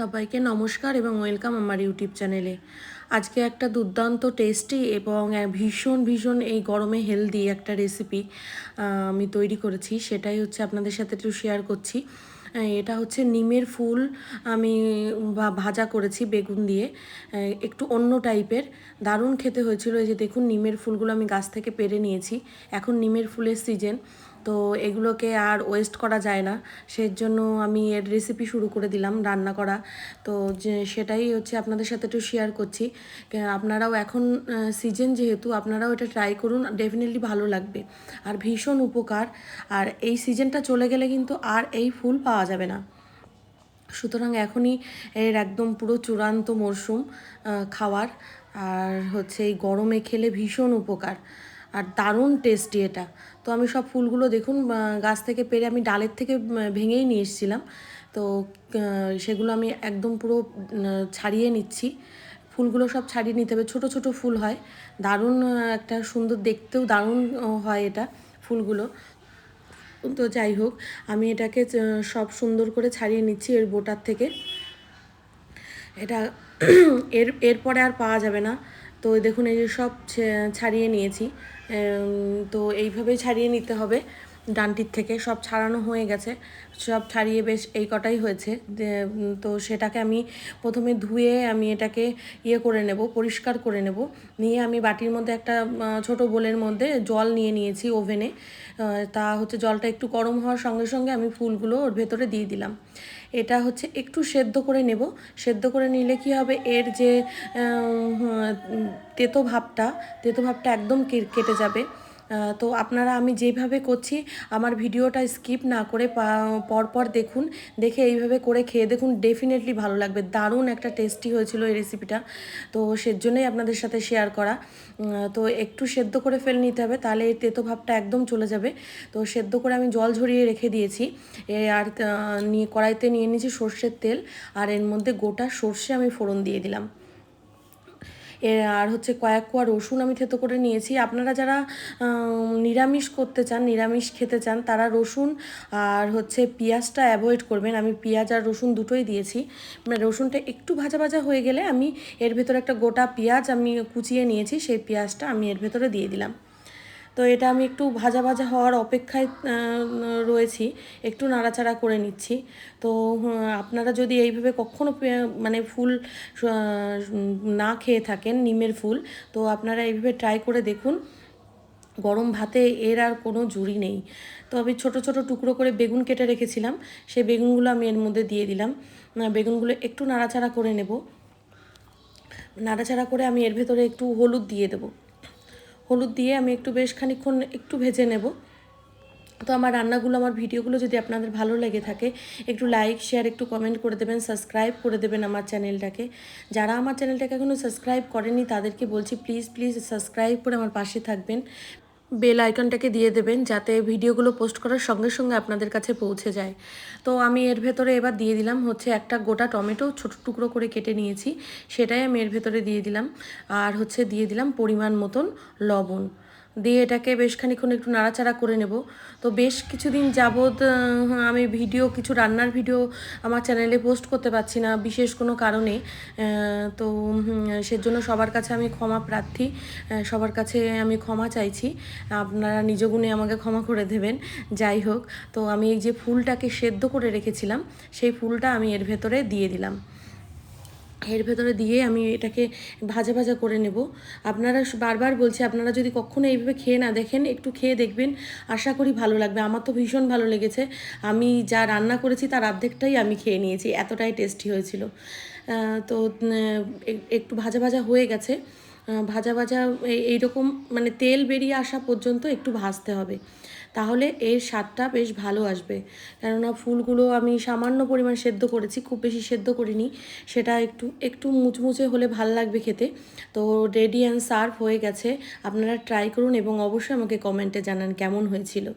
সবাইকে নমস্কার এবং ওয়েলকাম আমার ইউটিউব চ্যানেলে। আজকে একটা দুর্দান্ত টেস্টি এবং ভীষণ ভীষণ এই গরমে হেলদি একটা রেসিপি আমি তৈরি করেছি। সেটাই হচ্ছে আপনাদের সাথে একটু শেয়ার করছি। এটা হচ্ছে নিমের ফুল আমি ভাজা করেছি বেগুন দিয়ে। একটু অন্য টাইপের। দারুণ খেতে হয়েছিল। এই যে দেখুন, নিমের ফুলগুলো আমি গাছ থেকে পেরে নিয়েছি। এখন নিমের ফুলের সিজন তো এগুলোকে আর ওয়েস্ট করা যায় না। সেই জন্য আমি এর রেসিপি শুরু করে দিলাম রান্না করা। তো সেটাই হচ্ছে আপনাদের সাথে একটু শেয়ার করছি। আপনারাও এখন সিজন যেহেতু আপনারাও এটা ট্রাই করুন ডেফিনেটলি ভালো লাগবে। আর ভীষণ উপকার। আর এই সিজনটা চলে গেলে কিন্তু আর এই ফুল পাওয়া যাবে না। সুতরাং এখনই এর একদম পুরো চূড়ান্ত মরশুম খাওয়ার। আর হচ্ছে এই গরমে খেলে ভীষণ উপকার। আর দারুণ টেস্টি এটা। তো আমি সব ফুলগুলো দেখুন গাছ থেকে পেরে আমি ডালের থেকে ভেঙেই নিয়ে এসেছিলাম। তো সেগুলো আমি একদম পুরো ছাড়িয়ে নিচ্ছি। ফুলগুলো সব ছাড়িয়ে নিতে হবে। ছোট ছোট ফুল হয়। দারুণ একটা সুন্দর দেখতেও দারুণ হয় এটা ফুলগুলো। তো যাই হোক, আমি এটাকে সব সুন্দর করে ছাড়িয়ে নিচ্ছি এর বোটার থেকে। এটা, এর, এরপরে আর পাওয়া যাবে না। তো দেখুন এই যে সব ছাড়িয়ে নিয়েছি। তো এইভাবেই ছাড়িয়ে নিতে হবে। ডানটির থেকে সব ছাড়ানো হয়ে গেছে। সব ছাড়িয়ে বেশ এই কটাই হয়েছে। তো সেটাকে আমি প্রথমে ধুয়ে আমি এটাকে ইয়ে করে নেব, পরিষ্কার করে নেব। নিয়ে আমি বাটির মধ্যে একটা ছোট বোলের মধ্যে জল নিয়ে নিয়েছি ওভেনে। তা হচ্ছে জলটা একটু গরম হওয়ার সঙ্গে সঙ্গে আমি ফুলগুলো ওর ভেতরে দিয়ে দিলাম। এটা হচ্ছে একটু সেদ্ধ করে নেব। সেদ্ধ করে নিলে কি হবে? এর যে তেতো ভাবটা তেতো ভাবটা একদম কেটে যাবে। তো আপনারা আমি যেভাবে করছি, আমার ভিডিওটা স্কিপ না করে পরপর দেখুন, দেখে এইভাবে করে খেয়ে দেখুন ডেফিনেটলি ভালো লাগবে। দারুণ একটা টেস্টি হয়েছিল এই রেসিপিটা তো সেজন্যই আপনাদের সাথে শেয়ার করা। তো একটু সেদ্ধ করে ফেলে নিতে হবে, তাহলে এই তেতো ভাবটা একদম চলে যাবে। তো সেদ্ধ করে আমি জল ঝরিয়ে রেখে দিয়েছি। আর নিয়ে, কড়াইতে নিয়ে নিয়েছি সর্ষের তেল, আর এর মধ্যে গোটা সর্ষে আমি ফোড়ন দিয়ে দিলাম। আর হচ্ছে কয়েক কোয়া রসুন আমি থেতো করে নিয়েছি। আপনারা যারা নিরামিষ করতে চান, নিরামিষ খেতে চান, তারা রসুন আর হচ্ছে পেঁয়াজটা অ্যাভয়েড করবেন। আমি পেঁয়াজ আর রসুন দুটোই দিয়েছি। মানে রসুনটা একটু ভাজা ভাজা হয়ে গেলে আমি এর ভেতরে একটা গোটা পেঁয়াজ আমি কুচিয়ে নিয়েছি, সেই পেঁয়াজটা আমি এর ভেতরে দিয়ে দিলাম। তো এটা আমি একটু ভাজা ভাজা হওয়ার অপেক্ষায় রয়েছি, একটু নাড়াচাড়া করে নিচ্ছি। তো আপনারা যদি এইভাবে কখনো পে- মানে ফুল না খেয়ে থাকেন, নিমের ফুল, তো আপনারা এইভাবে ট্রাই করে দেখুন। গরম ভাতে এর আর কোনো জুড়ি নেই। তো আমি ছোট ছোট টুকরো করে বেগুন কেটে রেখেছিলাম সেই বেগুনগুলো আমি এর মধ্যে দিয়ে দিলাম। বেগুনগুলো একটু নাড়াচাড়া করে নেব। নাড়াচাড়া করে আমি এর ভেতরে একটু হলুদ দিয়ে দেবো। হলুদ দিয়ে আমি একটু বেশ খানিক্ষণ একটু ভেজে নেব। তো আমার রান্নাগুলো, আমার ভিডিওগুলো যদি আপনাদের ভালো লেগে থাকে, একটু লাইক শেয়ার একটু কমেন্ট করে দেবেন সাবস্ক্রাইব করে দেবেন আমার চ্যানেলটাকে যারা আমার চ্যানেলটাকে এখনও সাবস্ক্রাইব করেনি তাদেরকে বলছি প্লিজ প্লিজ সাবস্ক্রাইব করে আমার পাশে থাকবেন। বেল আইকনটাকে দিয়ে দেবেন যাতে ভিডিওগুলো পোস্ট করার সঙ্গে সঙ্গে আপনাদের কাছে পৌঁছে যায়। তো আমি এর ভেতরে এবার দিয়ে দিলাম হচ্ছে একটা গোটা টমেটো ছোট টুকরো করে কেটে নিয়েছি, সেটাই আমি এর ভেতরে দিয়ে দিলাম। আর হচ্ছে দিয়ে দিলাম পরিমাণ মতন লবণ। দিয়ে এটাকে বেশ খানিক্ষণ একটু নাড়াচাড়া করে নেব। তো বেশ কিছুদিন যাবৎ আমি ভিডিও, কিছু রান্নার ভিডিও আমার চ্যানেলে পোস্ট করতে পারছি না বিশেষ কোনো কারণে। তো সেজন্য সবার কাছে আমি ক্ষমা প্রার্থী সবার কাছে আমি ক্ষমা চাইছি। আপনারা নিজ গুণে আমাকে ক্ষমা করে দেবেন। যাই হোক, তো আমি এই যে ফুলটাকে সেদ্ধ করে রেখেছিলাম, সেই ফুলটা আমি এর ভেতরে দিয়ে দিলাম। এর ভেতরে দিয়ে আমি এটাকে ভাজা ভাজা করে নেব। আপনারা বারবার বলছি, আপনারা যদি কখনো এইভাবে খেয়ে না দেখেন, একটু খেয়ে দেখবেন। আশা করি ভালো লাগবে। আমার তো ভীষণ ভালো লেগেছে। আমি যা রান্না করেছি, তার অর্ধেকটাই আমি খেয়ে নিয়েছি। এতটাই টেস্টি হয়েছিল। তো একটু ভাজা ভাজা হয়ে গেছে। ভাজা ভাজা এই- এইরকম মানে তেল বেরিয়ে আসা পর্যন্ত একটু ভাজতে হবে। তাহলে এর স্বাদটা বেশ ভালো আসবে। কেননা ফুলগুলো আমি সামান্য পরিমাণ সেদ্ধ করেছি, খুব বেশি সেদ্ধ করিনি। সেটা একটু একটু মুচমুচে হলে ভালো লাগবে খেতে। তো রেডি অ্যান্ড সার্ভ হয়ে গেছে। আপনারা ট্রাই করুন এবং অবশ্যই আমাকে কমেন্টে জানান কেমন হয়েছিল।